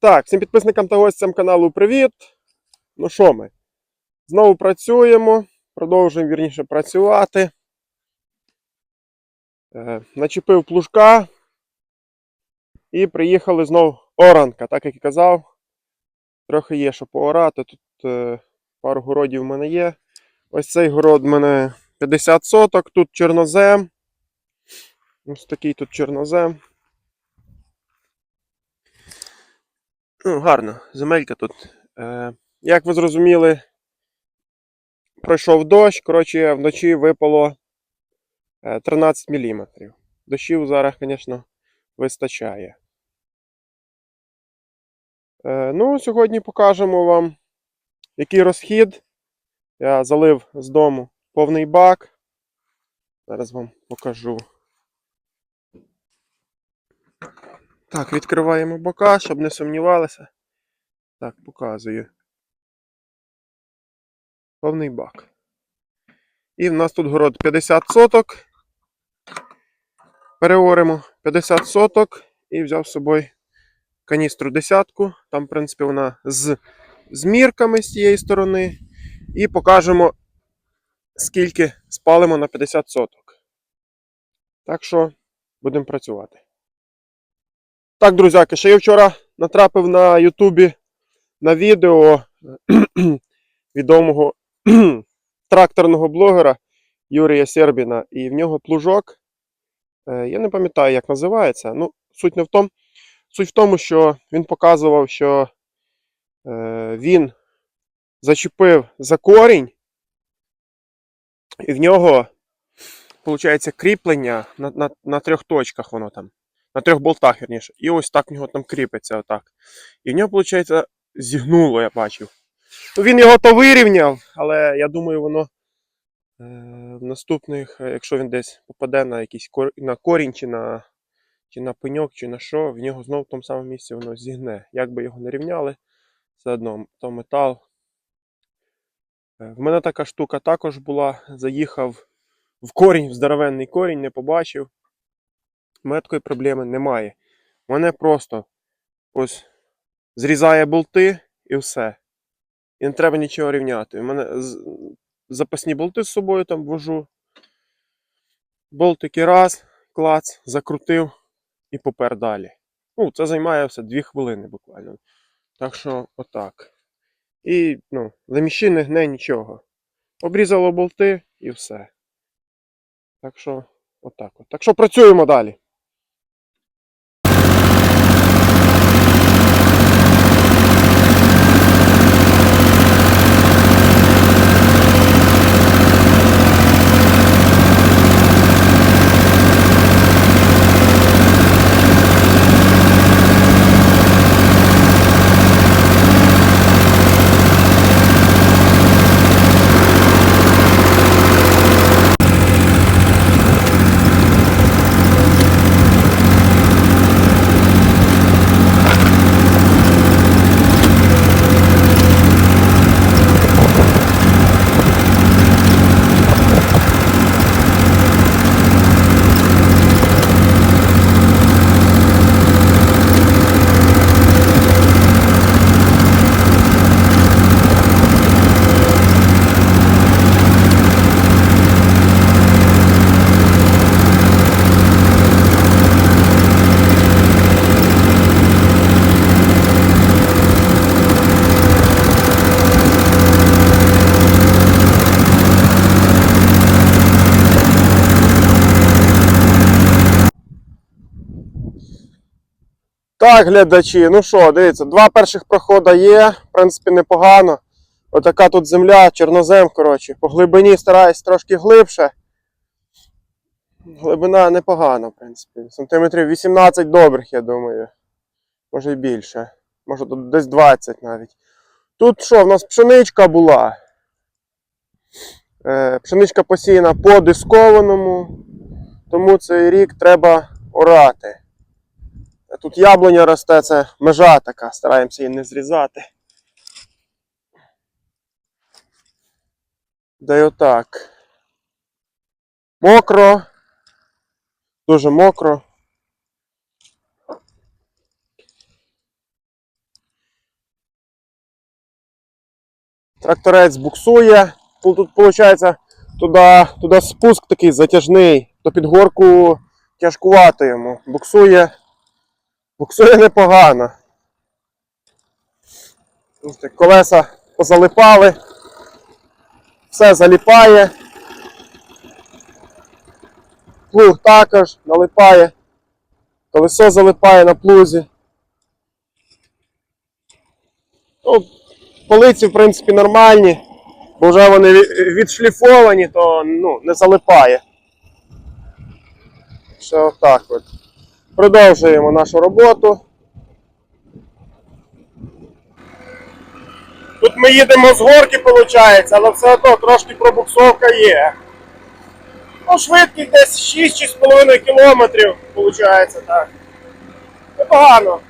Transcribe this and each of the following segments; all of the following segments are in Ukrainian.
Так, всім підписникам та гостям каналу привіт. Ну що ми? Знову працюємо, продовжуємо вірніше працювати. Е, начепив плужка і приїхали знов оранка, так як і казав. Трохи є, що поорати. Тут е, пару городів в мене є. Ось цей город в мене 50 соток, тут чорнозем. Ось такий тут чорнозем. Ну, гарно, земелька тут. Е, як ви зрозуміли, пройшов дощ. Коротше, вночі випало е, 13 мм. Дощів зараз, звісно, вистачає. Е, ну, сьогодні покажемо вам, який розхід. Я залив з дому повний бак. Зараз вам покажу. Так, відкриваємо бока, щоб не сумнівалися. Так, показую. Повний бак. І в нас тут город 50 соток. Переоримо 50 соток і взяв з собою каністру десятку. Там, в принципі, вона з, з мірками з цієї сторони. І покажемо, скільки спалимо на 50 соток. Так що будемо працювати. Так, друзяки, ще я вчора натрапив на Ютубі на відео відомого тракторного блогера Юрія Сербіна, і в нього плужок. е, Я не пам'ятаю, як називається. Ну, суть не в тому. Суть в тому, що він показував, що е, він зачепив за корінь, і в нього, виходить, кріплення на, на, на трьох точках воно там на трьох болтах, вірніше. І ось так в нього там кріпиться отак. І в нього, виходить, зігнуло, я бачив. Ну, він його то вирівняв, але я думаю, воно е, наступних, е, якщо він десь попаде на якийсь кор... на корінь, чи на, чи на пеньок, чи на що, в нього знову в тому самому місці воно зігне. Як би його не рівняли, все одно то метал. Е, В мене така штука також була. Заїхав в корінь, в здоровенний корінь, не побачив. У мене такої проблеми немає. У мене просто ось зрізає болти і все. І не треба нічого рівняти. У мене запасні болти з собою там вожу. Болтики раз, клац, закрутив і попер далі. Ну, це займає все 2 хвилини буквально. Так що, отак. І, ну, заміщи не гне нічого. Обрізало болти і все. Так що, отак от. Так що працюємо далі. Так, глядачі, ну що, дивіться, два перших проходи є, в принципі, непогано. Отака тут земля, чорнозем, коротше. По глибині стараюсь трошки глибше. Глибина непогана, в принципі. Сантиметрів 18 добрих, я думаю. Може і більше. Може тут десь 20 навіть. Тут що, в нас пшеничка була. Е, пшеничка посіяна по дискованому, тому цей рік треба орати. Тут яблуня росте, це межа така, стараємося її не зрізати. Да й отак. Мокро. Дуже мокро. Тракторець буксує. Тут, виходить, туди, туди спуск такий затяжний, то під горку тяжкувати йому. Буксує. Буксує непогано. Колеса позалипали. Все заліпає. Плуг також налипає. Колесо залипає на плузі. Ну, полиці, в принципі, нормальні, бо вже вони відшліфовані, то ну, не залипає. Ще отак от. Продовжуємо нашу роботу. Тут ми їдемо з горки, виходить, але все одно трошки пробуксовка є. Ну, швидкість десь 6-6,5 кілометрів, виходить, так. Непогано.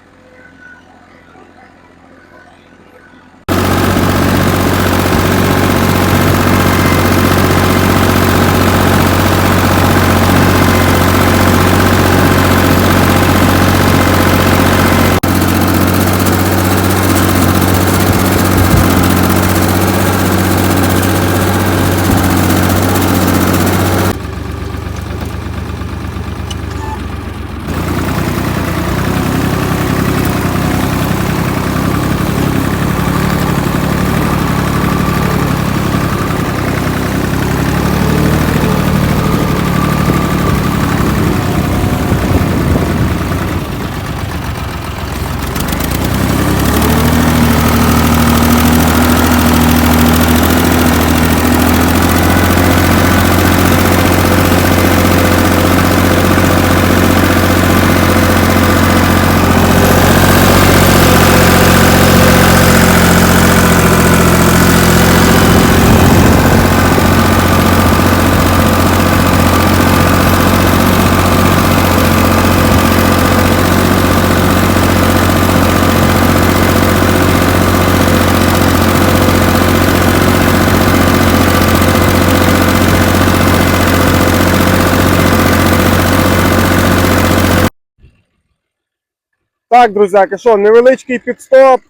Так, друзяки, що, невеличкий підстоп.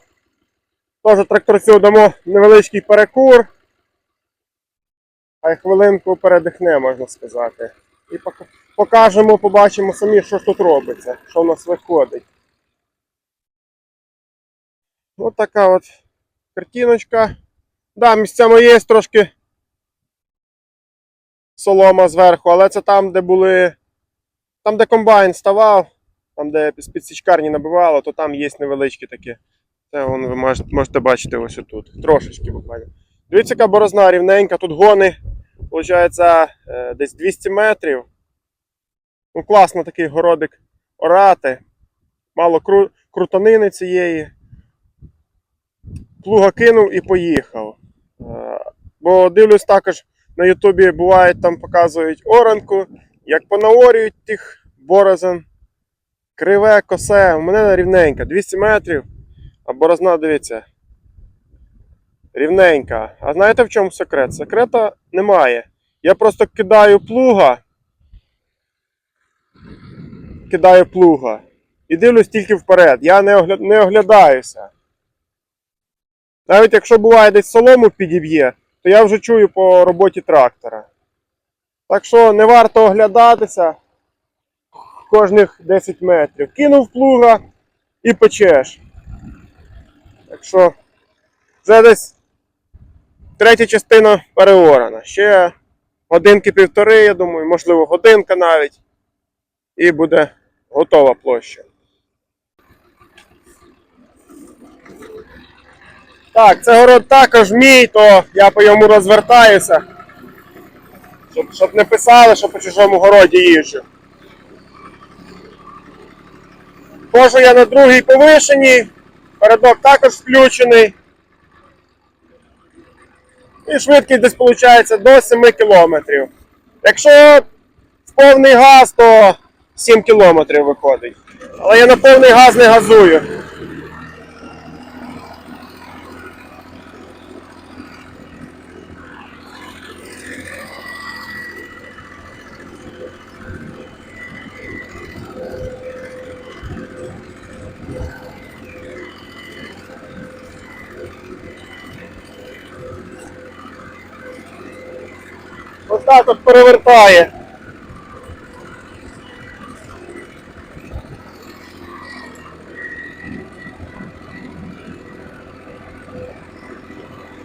Теж тракторцю дамо невеличкий перекур. А й хвилинку передихне, можна сказати. І покажемо, побачимо самі, що ж тут робиться, що в нас виходить. Ось така от картиночка. Да, місцями є трошки солома зверху, але це там, де були. Там, де комбайн ставав, там, де з підсічкарні набивало, то там є невеличкі такі. Це вон, ви можете, бачити ось тут. Трошечки буквально. Дивіться, яка борозна рівненька, тут гони, виходить, е, десь 200 метрів. Ну, класно такий городик орати. Мало кру... крутанини цієї. Плуга кинув і поїхав. Е, Бо дивлюсь також на Ютубі буває, там показують оранку, як понаорюють тих борозен. Криве, косе, у мене рівненька, 200 метрів, а борозна, дивіться. Рівненька. А знаєте в чому секрет? Секрета немає. Я просто кидаю плуга. Кидаю плуга. І дивлюсь тільки вперед. Я не, огля... не оглядаюся. Навіть якщо буває десь солому підіб'є, то я вже чую по роботі трактора. Так що не варто оглядатися кожних 10 метрів. Кинув плуга і печеш. Так що вже десь третя частина переорана. Ще годинки півтори, я думаю, можливо, годинка навіть. І буде готова площа. Так, це город також мій, то я по йому розвертаюся. Щоб, щоб не писали, що по чужому городі їжджу. Можу я на другій повишенні, передок також включений. І швидкість десь виходить до 7 км. Якщо в повний газ, то 7 км виходить. Але я на повний газ не газую. Так от перевертає.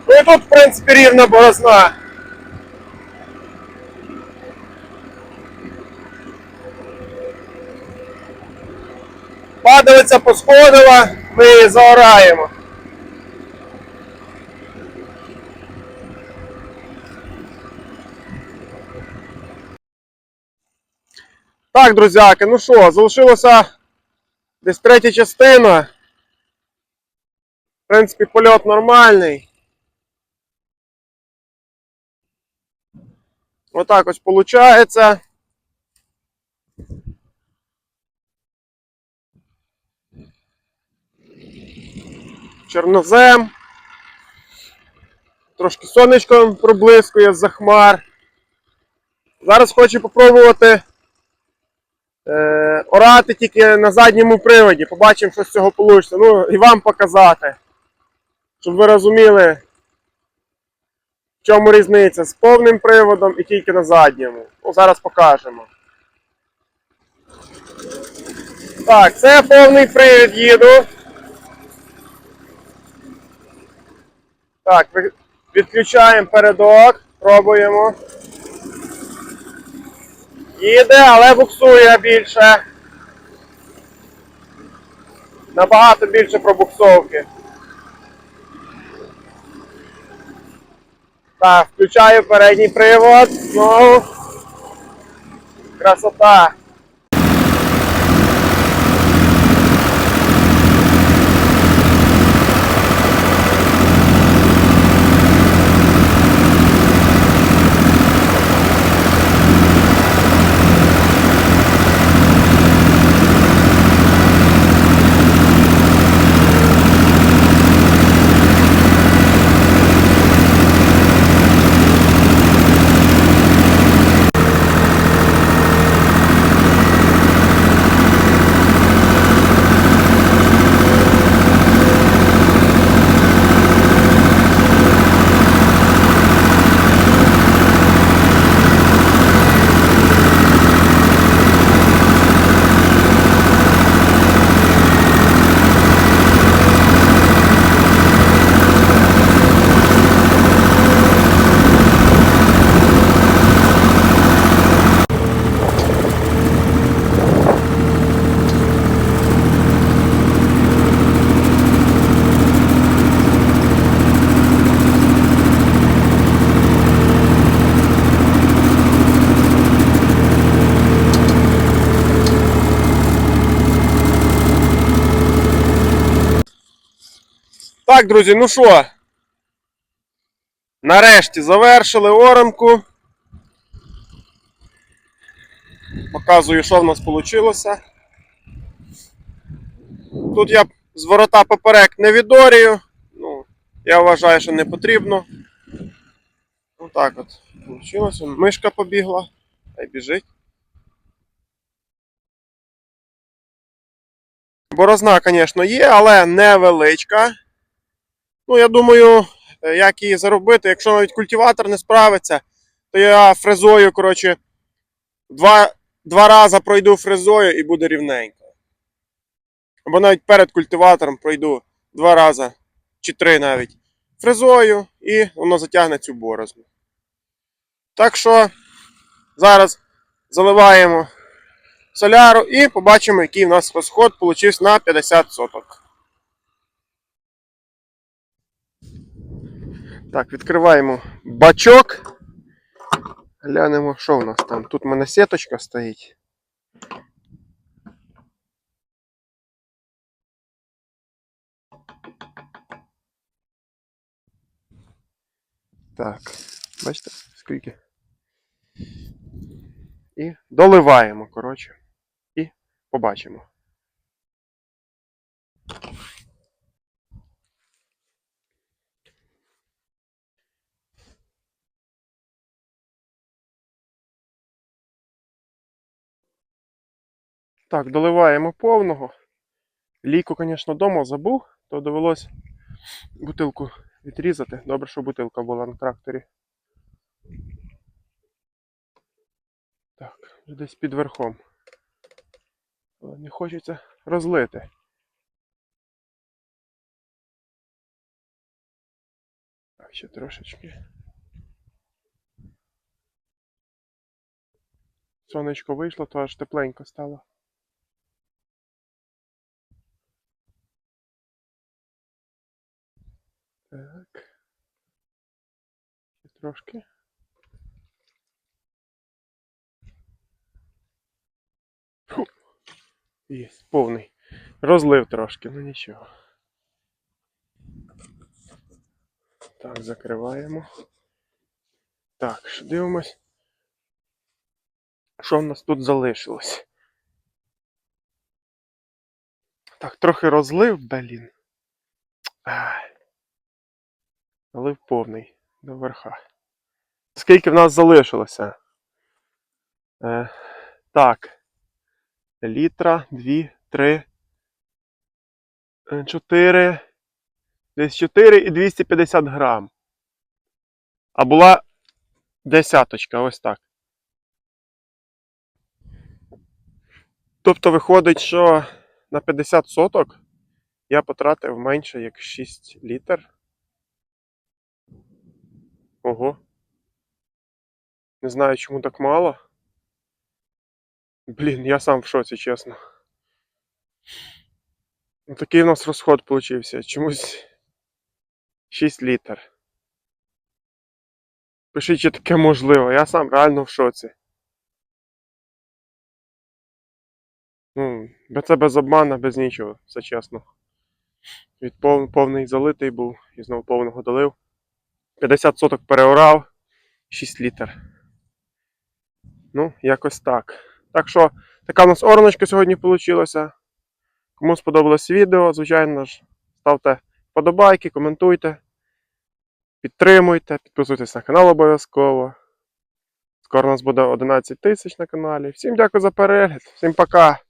Ну і тут, в принципі, рівна борозна. Падалиця посходила, ми її заораємо. Так, друзяки, ну що, залишилося десь третя частина. В принципі, польот нормальний. Отак ось виходить. Чорнозем. Трошки сонечко проблискує з-за хмар. Зараз хочу попробувати е, орати тільки на задньому приводі. Побачимо, що з цього вийде. Ну і вам показати. Щоб ви розуміли, в чому різниця з повним приводом і тільки на задньому. Ну, зараз покажемо. Так, це повний привід їду. Так, відключаємо передок, пробуємо. Їде, але буксує більше. Набагато більше пробуксовки. Так, включаю передній привод. Знову. Красота. Так, друзі, ну що? Нарешті завершили оранку. Показую, що в нас вийшло. Тут я з ворота поперек не відорію. Ну, я вважаю, що не потрібно. Отак от вийшло. Мишка побігла. Хай біжить. Борозна, звісно, є, але невеличка. Ну, я думаю, е, як її заробити. Якщо навіть культиватор не справиться, то я фрезою, коротше, два, два рази пройду фрезою і буде рівненько. Або навіть перед культиватором пройду два рази, чи три навіть, фрезою, і воно затягне цю борозну. Так що зараз заливаємо соляру і побачимо, який в нас розход получився на 50 соток. Так, відкриваємо бачок. Глянемо, що в нас там. Тут в мене сіточка стоїть. Так, бачите, скільки. І доливаємо, коротше. І побачимо. Так, доливаємо повного. Ліку, звісно, вдома забув, то довелось бутилку відрізати. Добре, що бутилка була на тракторі. Так, вже десь під верхом. Не хочеться розлити. Так, ще трошечки. Сонечко вийшло, то аж тепленько стало. Так. Ще трошки. Є, повний. Розлив трошки, ну нічого. Так, закриваємо. Так, що дивимось. Що в нас тут залишилось? Так, трохи розлив, блін. Ай. Залив повний до верха. Скільки в нас залишилося? Е, так. Літра, дві, три, е, чотири. Десь 4 і 250 грам. А була десяточка, ось так. Тобто виходить, що на 50 соток я потратив менше як 6 літр. Ого. Не знаю, чому так мало. Блін, я сам в шоці, чесно. Ну, Такий у нас розход получився. Чомусь 6 літр. Пишіть, чи таке можливо. Я сам реально в шоці. Ну, це без обмана, без нічого, все чесно. Від пов... повний залитий був і знову повного долив. 50 соток переорав, 6 літр. Ну, якось так. Так що, така у нас ораночка сьогодні вийшла. Кому сподобалось відео, звичайно ж, ставте вподобайки, коментуйте, підтримуйте, підписуйтесь на канал обов'язково. Скоро у нас буде 11 тисяч на каналі. Всім дякую за перегляд, всім пока!